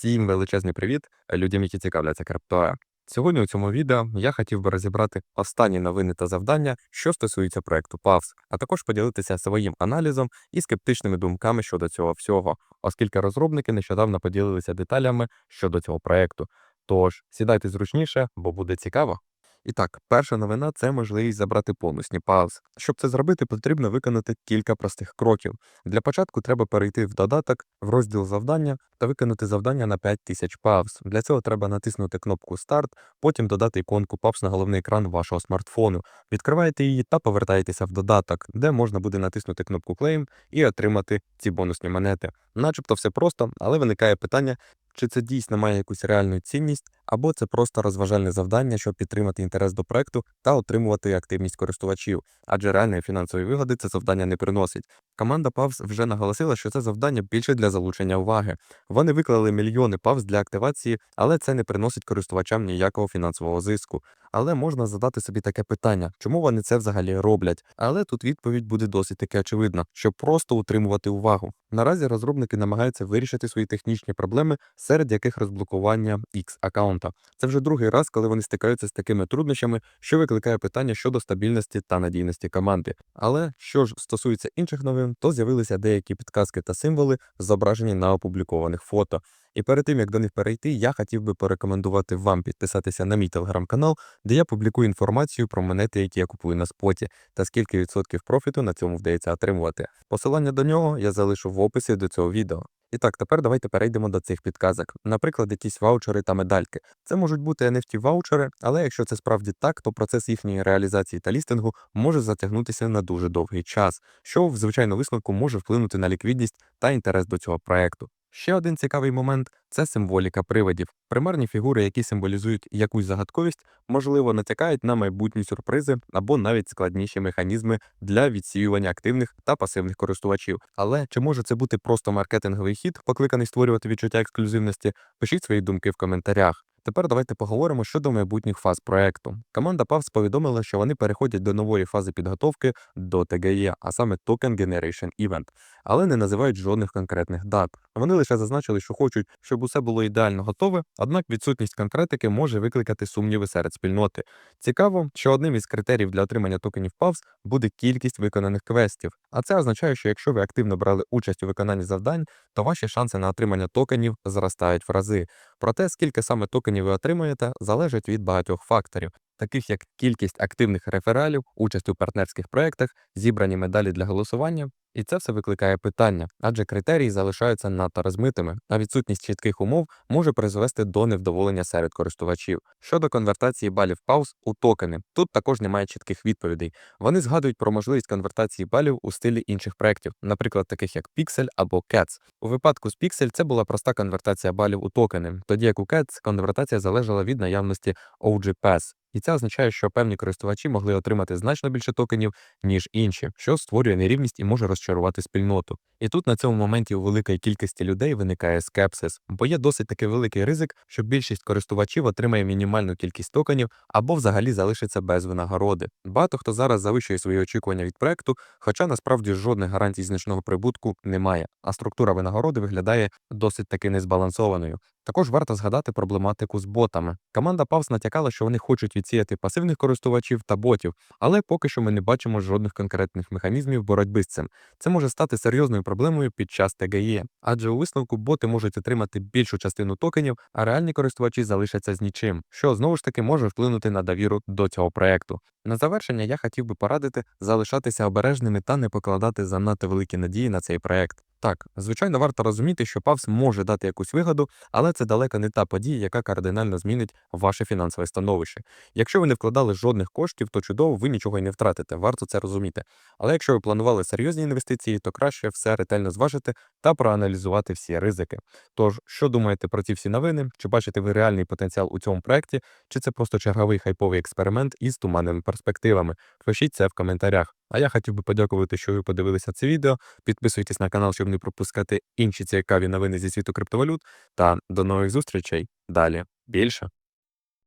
Всім величезний привіт людям, які цікавляться криптою. Сьогодні у цьому відео я хотів би розібрати останні новини та завдання, що стосуються проекту PAVS, а також поділитися своїм аналізом і скептичними думками щодо цього всього, оскільки розробники нещодавно поділилися деталями щодо цього проекту. Тож сідайте зручніше, бо буде цікаво. І так, перша новина це можливість забрати бонусні пауз. Щоб це зробити, потрібно виконати кілька простих кроків. Для початку треба перейти в додаток, в розділ завдання та виконати завдання на 5000 пауз. Для цього треба натиснути кнопку Старт, потім додати іконку пауз на головний екран вашого смартфону. Відкриваєте її та повертаєтеся в додаток, де можна буде натиснути кнопку Claim і отримати ці бонусні монети. Начебто все просто, але виникає питання, чи це дійсно має якусь реальну цінність, або це просто розважальне завдання, щоб підтримати інтерес до проекту та отримувати активність користувачів, адже реальної фінансової вигоди це завдання не приносить. Команда Павс вже наголосила, що це завдання більше для залучення уваги. Вони виклали мільйони павз для активації, але це не приносить користувачам ніякого фінансового зиску. Але можна задати собі таке питання, чому вони це взагалі роблять? Але тут відповідь буде досить таки очевидна, щоб просто утримувати увагу. Наразі розробники намагаються вирішити свої технічні проблеми, серед яких розблокування X аккаунта. Це вже другий раз, коли вони стикаються з такими труднощами, що викликає питання щодо стабільності та надійності команди. Але що ж стосується інших новин, то з'явилися деякі підказки та символи, зображені на опублікованих фото. І перед тим як до них перейти, я хотів би порекомендувати вам підписатися на мій телеграм-канал, де я публікую інформацію про монети, які я купую на споті, та скільки відсотків профіту на цьому вдається отримувати. Посилання до нього я залишу в описі до цього відео. І так, тепер давайте перейдемо до цих підказок. Наприклад, якісь ваучери та медальки. Це можуть бути NFT ваучери, але якщо це справді так, то процес їхньої реалізації та лістингу може затягнутися на дуже довгий час, що в звичайно висновку може вплинути на ліквідність та інтерес до цього проекту. Ще один цікавий момент це символіка привидів. Примарні фігури, які символізують якусь загадковість, можливо, натякають на майбутні сюрпризи або навіть складніші механізми для відсіювання активних та пасивних користувачів. Але чи може це бути просто маркетинговий хід, покликаний створювати відчуття ексклюзивності? Пишіть свої думки в коментарях. Тепер давайте поговоримо щодо майбутніх фаз проекту. Команда PAVS повідомила, що вони переходять до нової фази підготовки до ТГЄ, а саме Token Generation Event, але не називають жодних конкретних дат. Вони лише зазначили, що хочуть, щоб усе було ідеально готове, однак відсутність конкретики може викликати сумніви серед спільноти. Цікаво, що одним із критеріїв для отримання токенів PAVS буде кількість виконаних квестів. А це означає, що якщо ви активно брали участь у виконанні завдань, то ваші шанси на отримання токенів зростають в рази. Проте, скільки саме токенів ви отримаєте, залежить від багатьох факторів, таких як кількість активних рефералів, участь у партнерських проєктах, зібрані медалі для голосування. І це все викликає питання, адже критерії залишаються надто розмитими, а відсутність чітких умов може призвести до невдоволення серед користувачів. Щодо конвертації балів пауз у токени, тут також немає чітких відповідей. Вони згадують про можливість конвертації балів у стилі інших проєктів, наприклад, таких як Pixel або Cats. У випадку з Pixel це була проста конвертація балів у токени, тоді як у Cats конвертація залежала від наявності OG Pass. І це означає, що певні користувачі могли отримати значно більше токенів, ніж інші, що створює нерівність і може розчарувати спільноту. І тут на цьому моменті у великої кількості людей виникає скепсис, бо є досить таки великий ризик, що більшість користувачів отримає мінімальну кількість токенів або взагалі залишиться без винагороди. Багато хто зараз завищує свої очікування від проекту, хоча насправді жодних гарантій значного прибутку немає, а структура винагороди виглядає досить таки незбалансованою. Також варто згадати проблематику з ботами. Команда Pavs натякала, що вони хочуть відсіяти пасивних користувачів та ботів, але поки що ми не бачимо жодних конкретних механізмів боротьби з цим. Це може стати серйозною проблемою під час ТГЄ, адже у висновку боти можуть отримати більшу частину токенів, а реальні користувачі залишаться з нічим, що знову ж таки може вплинути на довіру до цього проекту. На завершення я хотів би порадити залишатися обережними та не покладати занадто великі надії на цей проект. Так, звичайно, варто розуміти, що ПАВС може дати якусь вигоду, але це далеко не та подія, яка кардинально змінить ваше фінансове становище. Якщо ви не вкладали жодних коштів, то чудово, ви нічого й не втратите, варто це розуміти. Але якщо ви планували серйозні інвестиції, то краще все ретельно зважити та проаналізувати всі ризики. Тож, що думаєте про ці всі новини? Чи бачите ви реальний потенціал у цьому проекті, чи це просто черговий хайповий експеримент із туманними перспективами? Пишіть це в коментарях. А я хотів би подякувати, що ви подивилися це відео. Підписуйтесь на канал, щоб не пропускати інші цікаві новини зі світу криптовалют. Та до нових зустрічей. Далі більше.